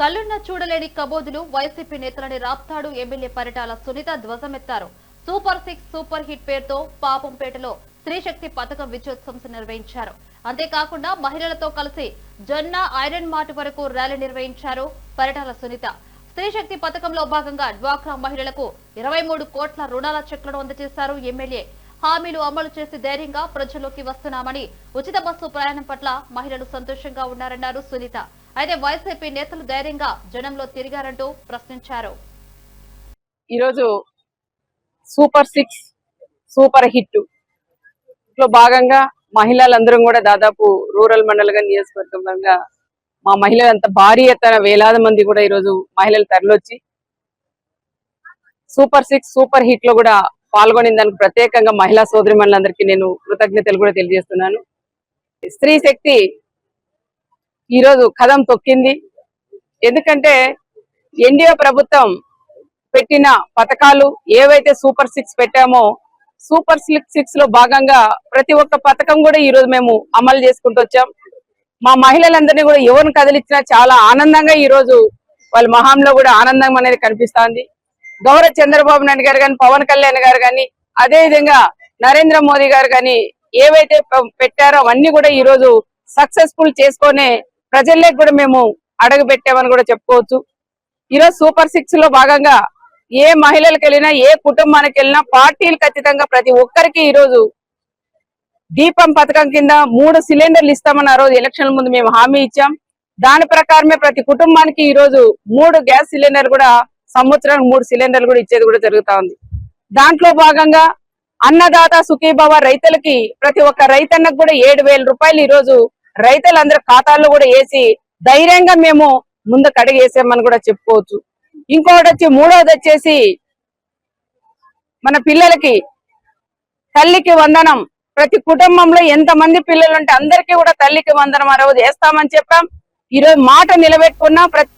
కళ్ళున్న చూడలేని కబోదులు వైసీపీ నేతలని రాప్తాడు ఎమ్మెల్యే పరిటాల సునీత ధ్వజమెత్తారు. సూపర్ సిక్స్ సూపర్ హిట్ పేరుతో పాపంపేటలో స్త్రీశక్తి పథకం విజయోత్సవం నిర్వహించారు. అంతేకాకుండా మహిళలతో కలిసి జొన్న ఐరన్ మార్ట్ వరకు ర్యాలీ నిర్వహించారు పరిటాల సునీత. స్త్రీశక్తి పథకంలో భాగంగా డ్వాక్రా మహిళలకు ఇరవై మూడు కోట్ల రుణాల చెక్లను అందజేశారు ఎమ్మెల్యే. హామీలు అమలు చేసి ధైర్యంగా ప్రజల్లోకి వస్తున్నామని ఉచిత బస్సు ప్రయాణం పట్ల మహిళలు సంతోషంగా ఉన్నారన్నారు సునీత. అయితే వైసీపీ నేతలు ధైర్యంగా జనంలో తిరిగారంటూ ప్రశ్నించారు. ఈరోజు సూపర్ సిక్స్ సూపర్ హిట్. లో భాగంగా మహిళలందరం కూడా దాదాపు రూరల్ మండలంగా నియోజకవర్గంగా మా మహిళలు అంత భారీ ఎత్తున వేలాది మంది కూడా ఈరోజు మహిళలు తరలొచ్చి సూపర్ సిక్స్ సూపర్ హిట్లో కూడా పాల్గొని దానికి ప్రత్యేకంగా మహిళా సోదరి మనులందరికీ నేను కృతజ్ఞతలు కూడా తెలియజేస్తున్నాను. స్త్రీ శక్తి ఈరోజు కథం తొక్కింది. ఎందుకంటే ఎన్డీఏ ప్రభుత్వం పెట్టిన పథకాలు ఏవైతే సూపర్ సిక్స్ పెట్టామో సూపర్ సిక్స్లో భాగంగా ప్రతి ఒక్క పథకం కూడా ఈ రోజు మేము అమలు చేసుకుంటూ వచ్చాం. మా మహిళలందరినీ కూడా ఎవరిని కదిలిచ్చినా చాలా ఆనందంగా ఈ రోజు వాళ్ళ మహాంలో కూడా ఆనందం అనేది కనిపిస్తోంది. గౌరవ చంద్రబాబు నాయుడు గారు కానీ పవన్ కళ్యాణ్ గారు కానీ అదే విధంగా నరేంద్ర మోదీ గారు కానీ ఏవైతే పెట్టారో అవన్నీ కూడా ఈ రోజు సక్సెస్ఫుల్ చేసుకొని ప్రజల్లోకి కూడా మేము అడుగు పెట్టామని కూడా చెప్పుకోవచ్చు. ఈరోజు సూపర్ సిక్స్లో భాగంగా ఏ మహిళలకు వెళ్ళినా ఏ కుటుంబానికి వెళ్ళినా పార్టీలు ఖచ్చితంగా ప్రతి ఒక్కరికి ఈ రోజు దీపం పథకం కింద మూడు సిలిండర్లు ఇస్తామని ఆ రోజు ఎలక్షన్ ముందు మేము హామీ ఇచ్చాం. దాని ప్రకారమే ప్రతి కుటుంబానికి ఈ రోజు మూడు గ్యాస్ సిలిండర్ కూడా సంవత్సరానికి మూడు సిలిండర్లు కూడా ఇచ్చేది కూడా జరుగుతా ఉంది. దాంట్లో భాగంగా అన్నదాత సుఖీభావ రైతులకి ప్రతి ఒక్క రైతన్నకు కూడా ఏడు వేల రూపాయలు ఈ రోజు రైతులందరి ఖాతాల్లో కూడా వేసి ధైర్యంగా మేము ముందు కడిగేసామని కూడా చెప్పుకోవచ్చు. ఇంకొకటి వచ్చి మూడవది వచ్చేసి మన పిల్లలకి తల్లికి వందనం. ప్రతి కుటుంబంలో ఎంత మంది పిల్లలు ఉంటే అందరికీ కూడా తల్లికి వందనం ఆ రోజు వేస్తామని చెప్పాం. ఈ రోజు మాట నిలబెట్టుకున్నాం. ప్రతి